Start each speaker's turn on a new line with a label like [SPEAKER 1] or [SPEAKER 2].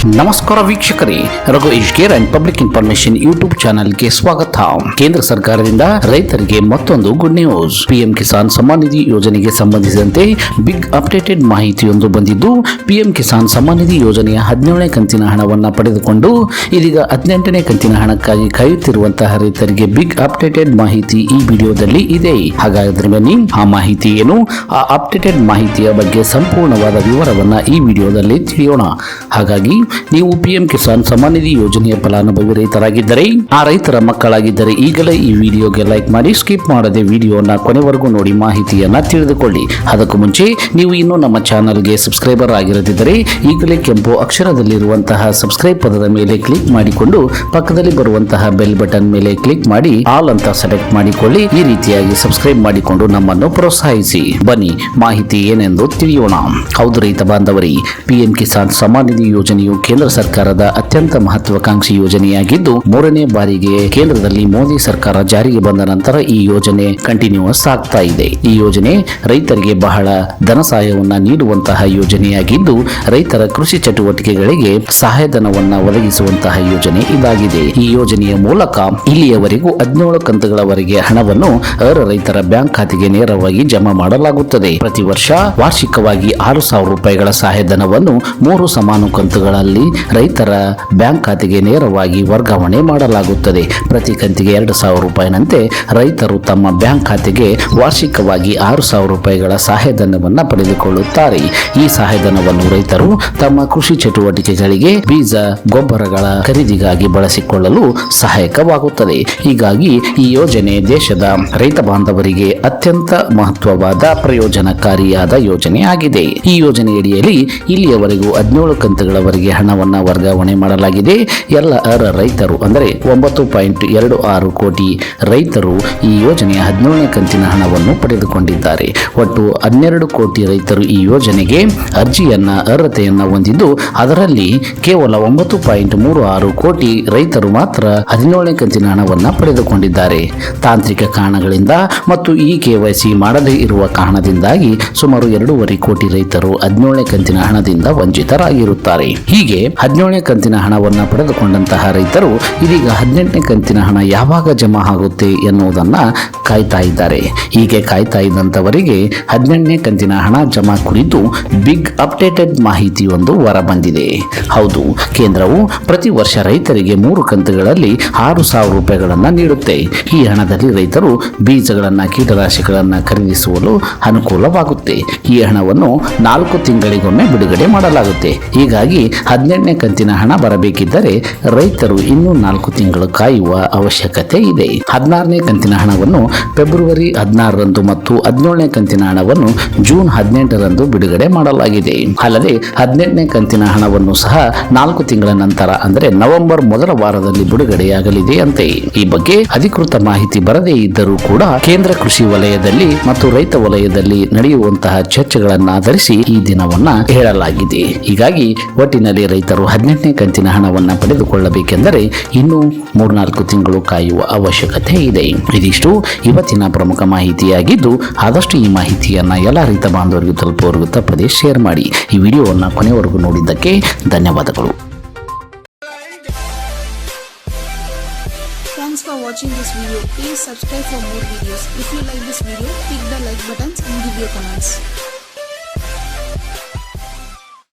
[SPEAKER 1] ನಮಸ್ಕಾರ ವೀಕ್ಷಕರೇ, Raghu care and public information YouTube ಚಾನೆಲ್ಗೆ ಸ್ವಾಗತ. ಕೇಂದ್ರ ಸರ್ಕಾರದಿಂದ ರೈತರಿಗೆ ಮತ್ತೊಂದು good news PM Kisan Samman Nidhi ಯೋಜನೆಗೆ ಸಂಬಂಧಿಸಿದಂತೆ ಬಿಗ್ ಅಪ್ಡೇಟೆಡ್ ಮಾಹಿತಿಯೊಂದು ಬಂದಿದ್ದು ಪಿಎಂ ಕಿಸಾನ್ ಸಮ್ಮಾನ್ ನಿಧಿ ಯೋಜನೆಯ ಹದಿನೇಳನೇ ಕಂತಿನ ಹಣವನ್ನು ಪಡೆದುಕೊಂಡು ಇದೀಗ ಹದಿನೆಂಟನೇ ಕಂತಿನ ಹಣಕ್ಕಾಗಿ ಕಾಯುತ್ತಿರುವಂತಹ ರೈತರಿಗೆ ಬಿಗ್ ಅಪ್ಡೇಟೆಡ್ ಮಾಹಿತಿ ಈ ವಿಡಿಯೋದಲ್ಲಿ ಇದೆ. ಹಾಗಾದ್ರೆ ಬನ್ನಿ, ಆ ಮಾಹಿತಿ ಏನು? ಆ ಅಪ್ಡೇಟೆಡ್ ಮಾಹಿತಿಯ ಬಗ್ಗೆ ಸಂಪೂರ್ಣವಾದ ವಿವರವನ್ನ ಈ ವಿಡಿಯೋದಲ್ಲಿ ತಿಳಿಯೋಣ. ಹಾಗಾಗಿ ನೀವು ಪಿಎಂ ಕಿಸಾನ್ ಸಮ್ಮಾನ್ ನಿಧಿ ಯೋಜನೆಯ ಫಲಾನುಭವಿ ರೈತರಾಗಿದ್ದರೆ, ಆ ರೈತರ ಮಕ್ಕಳಾಗಿದ್ದರೆ ಈಗಲೇ ಈ ವಿಡಿಯೋಗೆ ಲೈಕ್ ಮಾಡಿ, ಸ್ಕಿಪ್ ಮಾಡದೆ ವಿಡಿಯೋನ ಕೊನೆವರೆಗೂ ನೋಡಿ ಮಾಹಿತಿಯನ್ನ ತಿಳಿದುಕೊಳ್ಳಿ. ಅದಕ್ಕೂ ಮುಂಚೆ, ನೀವು ಇನ್ನೂ ನಮ್ಮ ಚಾನಲ್ಗೆ ಸಬ್ಸ್ಕ್ರೈಬರ್ ಆಗಿರದಿದ್ದರೆ, ಈಗಲೇ ಕೆಂಪು ಅಕ್ಷರದಲ್ಲಿರುವಂತಹ ಸಬ್ಸ್ಕ್ರೈಬ್ ಪದದ ಮೇಲೆ ಕ್ಲಿಕ್ ಮಾಡಿಕೊಂಡು, ಪಕ್ಕದಲ್ಲಿ ಬರುವಂತಹ ಬೆಲ್ ಬಟನ್ ಮೇಲೆ ಕ್ಲಿಕ್ ಮಾಡಿ, ಆಲ್ ಅಂತ ಸೆಲೆಕ್ಟ್ ಮಾಡಿಕೊಳ್ಳಿ. ಈ ರೀತಿಯಾಗಿ ಸಬ್ಸ್ಕ್ರೈಬ್ ಮಾಡಿಕೊಂಡು ನಮ್ಮನ್ನು ಪ್ರೋತ್ಸಾಹಿಸಿ. ಬನ್ನಿ, ಮಾಹಿತಿ ಏನೆಂದು ತಿಳಿಯೋಣ. ಹೌದು ರೈತ ಬಾಂಧವರಿ, ಪಿಎಂ ಕಿಸಾನ್ ಸಮ್ಮಾನ್ ನಿಧಿ ಯೋಜನೆಯು ಕೇಂದ್ರ ಸರ್ಕಾರದ ಅತ್ಯಂತ ಮಹತ್ವಾಕಾಂಕ್ಷಿ ಯೋಜನೆಯಾಗಿದ್ದು, ಮೂರನೇ ಬಾರಿಗೆ ಕೇಂದ್ರದಲ್ಲಿ ಮೋದಿ ಸರ್ಕಾರ ಜಾರಿಗೆ ಬಂದ ನಂತರ ಈ ಯೋಜನೆ ಕಂಟಿನ್ಯೂಸ್ ಆಗ್ತಾ ಇದೆ. ಈ ಯೋಜನೆ ರೈತರಿಗೆ ಬಹಳ ಧನ ಸಹಾಯವನ್ನ ನೀಡುವಂತಹ ಯೋಜನೆಯಾಗಿದ್ದು, ರೈತರ ಕೃಷಿ ಚಟುವಟಿಕೆಗಳಿಗೆ ಸಹಾಯಧನವನ್ನು ಒದಗಿಸುವಂತಹ ಯೋಜನೆ ಇದಾಗಿದೆ. ಈ ಯೋಜನೆಯ ಮೂಲಕ ಇಲ್ಲಿಯವರೆಗೂ ಹದಿನೇಳು ಕಂತುಗಳವರೆಗೆ ಹಣವನ್ನು ಅರ್ಹ ರೈತರ ಬ್ಯಾಂಕ್ ಖಾತೆಗೆ ನೇರವಾಗಿ ಜಮಾ ಮಾಡಲಾಗುತ್ತದೆ. ಪ್ರತಿ ವರ್ಷ ವಾರ್ಷಿಕವಾಗಿ ಆರು ಸಾವಿರ ರೂಪಾಯಿಗಳ ಸಹಾಯಧನವನ್ನು ಮೂರು ಸಮಾನು ಕಂತುಗಳಲ್ಲಿ ರೈತರ ಬ್ಯಾಂಕ್ ಖಾತೆಗೆ ನೇರವಾಗಿ ವರ್ಗಾವಣೆ ಮಾಡಲಾಗುತ್ತದೆ. ಪ್ರತಿ ಕಂತಿಗೆ ಎರಡು ಸಾವಿರ ರೂಪಾಯಿನಂತೆ ರೈತರು ತಮ್ಮ ಬ್ಯಾಂಕ್ ಖಾತೆಗೆ ವಾರ್ಷಿಕವಾಗಿ ಆರು ಸಾವಿರ ರೂಪಾಯಿಗಳ ಸಹಾಯಧನವನ್ನು ಪಡೆದುಕೊಳ್ಳುತ್ತಾರೆ. ಈ ಸಹಾಯಧನವನ್ನು ರೈತರು ತಮ್ಮ ಕೃಷಿ ಚಟುವಟಿಕೆಗಳಿಗೆ ಬೀಜ, ಗೊಬ್ಬರಗಳ ಖರೀದಿಗಾಗಿ ಬಳಸಿಕೊಳ್ಳಲು ಸಹಾಯಕವಾಗುತ್ತದೆ. ಹೀಗಾಗಿ ಈ ಯೋಜನೆ ದೇಶದ ರೈತ ಬಾಂಧವರಿಗೆ ಅತ್ಯಂತ ಮಹತ್ವವಾದ ಪ್ರಯೋಜನಕಾರಿಯಾದ ಯೋಜನೆ ಆಗಿದೆ ಈ ಯೋಜನೆಯಡಿಯಲ್ಲಿ ಇಲ್ಲಿಯವರೆಗೂ ಹದಿನೇಳು ಕಂತುಗಳವರೆಗೆ ಹಣವನ್ನು ವರ್ಗಾವಣೆ ಮಾಡಲಾಗಿದೆ. ಎಲ್ಲ ಅರ್ಹ ರೈತರು ಅಂದರೆ ಒಂಬತ್ತು ಪಾಯಿಂಟ್ ಎರಡು ಆರು ಕೋಟಿ ರೈತರು ಈ ಯೋಜನೆಯ ಹದಿನೇಳನೇ ಕಂತಿನ ಹಣವನ್ನು ಪಡೆದುಕೊಂಡಿದ್ದಾರೆ. ಒಟ್ಟು ಹನ್ನೆರಡು ಕೋಟಿ ರೈತರು ಈ ಯೋಜನೆಗೆ ಅರ್ಜಿಯನ್ನು, ಅರ್ಹತೆಯನ್ನು ಹೊಂದಿದ್ದು, ಅದರಲ್ಲಿ ಕೇವಲ ಒಂಬತ್ತು ಪಾಯಿಂಟ್ ಮೂರು ಆರು ಕೋಟಿ ರೈತರು ಮಾತ್ರ ಹದಿನೇಳನೇ ಕಂತಿನ ಹಣವನ್ನು ಪಡೆದುಕೊಂಡಿದ್ದಾರೆ. ತಾಂತ್ರಿಕ ಕಾರಣಗಳಿಂದ ಮತ್ತು ಈ ಕೆವೈಸಿ ಮಾಡದೇ ಇರುವ ಕಾರಣದಿಂದಾಗಿ ಸುಮಾರು ಎರಡೂವರೆ ಕೋಟಿ ರೈತರು ಹದಿನೇಳನೇ ಕಂತಿನ ಹಣದಿಂದ ವಂಚಿತರಾಗಿರುತ್ತಾರೆ. ಹೀಗೆ ಹದಿನೇಳನೇ ಕಂತಿನ ಹಣವನ್ನು ಪಡೆದುಕೊಂಡಂತಹ ರೈತರು ಇದೀಗ ಹದಿನೆಂಟನೇ ಕಂತಿನ ಹಣ ಯಾವಾಗ ಜಮಾ ಆಗುತ್ತೆ ಎನ್ನುವುದನ್ನ ಕಾಯ್ತಾ ಇದ್ದಾರೆ. ಹೀಗೆ ಕಾಯ್ತಾ ಇದ್ದಂತವರಿಗೆ ಹದಿನೆಂಟನೇ ಕಂತಿನ ಹಣ ಜಮಾ ಕುರಿತು ಬಿಗ್ ಅಪ್ಡೇಟೆಡ್ ಮಾಹಿತಿಯೊಂದು ಹೊರಬಂದಿದೆ. ಹೌದು, ಕೇಂದ್ರವು ಪ್ರತಿ ವರ್ಷ ರೈತರಿಗೆ ಮೂರು ಕಂತುಗಳಲ್ಲಿ ಆರು ಸಾವಿರ ರೂಪಾಯಿಗಳನ್ನು ನೀಡುತ್ತೆ. ಈ ಹಣದಲ್ಲಿ ರೈತರು ಬೀಜಗಳನ್ನು ಕೀಟನಾಶಕಗಳನ್ನು ಖರೀದಿಸುವಲು ಅನುಕೂಲವಾಗುತ್ತೆ. ಈ ಹಣವನ್ನು ನಾಲ್ಕು ತಿಂಗಳಿಗೊಮ್ಮೆ ಬಿಡುಗಡೆ ಮಾಡಲಾಗುತ್ತೆ. ಹೀಗಾಗಿ ಹದಿನೆಂಟನೇ ಕಂತಿನ ಹಣ ಬರಬೇಕಿದ್ದರೆ ರೈತರು ಇನ್ನೂ ನಾಲ್ಕು ತಿಂಗಳು ಕಾಯುವ ಅವಶ್ಯಕತೆ ಇದೆ. ಹದಿನಾರನೇ ಕಂತಿನ ಹಣವನ್ನು ಫೆಬ್ರವರಿ ಹದಿನಾರರಂದು ಮತ್ತು ಹದಿನೇಳನೇ ಕಂತಿನ ಹಣವನ್ನು ಜೂನ್ ಹದಿನೆಂಟರಂದು ಬಿಡುಗಡೆ ಮಾಡಲಾಗಿದೆ. ಅಲ್ಲದೆ ಹದಿನೆಂಟನೇ ಕಂತಿನ ಹಣವನ್ನು ಸಹ ನಾಲ್ಕು ತಿಂಗಳ ನಂತರ ಅಂದರೆ ನವೆಂಬರ್ ಮೊದಲ ವಾರದಲ್ಲಿ ಬಿಡುಗಡೆಯಾಗಲಿದೆ ಅಂತೆ. ಈ ಬಗ್ಗೆ ಅಧಿಕೃತ ಮಾಹಿತಿ ಬರದೇ ಇದ್ದರೂ ಕೂಡ ಕೇಂದ್ರ ಕೃಷಿ ವಲಯದಲ್ಲಿ ಮತ್ತು ರೈತ ವಲಯದಲ್ಲಿ ನಡೆಯುವಂತಹ ಚರ್ಚೆಗಳನ್ನು ಆಧರಿಸಿ ಈ ದಿನವನ್ನ ಹೇಳಲಾಗಿದೆ. ಹೀಗಾಗಿ ಒಟ್ಟಿನಲ್ಲಿ ರೈತರು ಹದಿನೆಂಟನೇ ಕಂತಿನ ಹಣವನ್ನು ಪಡೆದುಕೊಳ್ಳಬೇಕೆಂದರೆ ಇನ್ನೂ ಮೂರ್ನಾಲ್ಕು ತಿಂಗಳು ಕಾಯುವ ಅವಶ್ಯಕತೆ ಇದೆ ಇದಿಷ್ಟು ಇವತ್ತಿನ ಪ್ರಮುಖ ಮಾಹಿತಿಯಾಗಿದ್ದು ಆದಷ್ಟು ಈ ಮಾಹಿತಿಯನ್ನು ಎಲ್ಲ ರೈತ ಬಾಂಧವರಿಗೂ ತಲುಪುವವರೆಗೂ ತಪ್ಪದೇ ಶೇರ್ ಮಾಡಿ ಈ ವಿಡಿಯೋವನ್ನು ಕೊನೆವರೆಗೂ ನೋಡಿದ್ದಕ್ಕೆ ಧನ್ಯವಾದಗಳು
[SPEAKER 2] Thanks for watching this video. Please subscribe for more videos. If you like this video, click the like buttons and give your comments.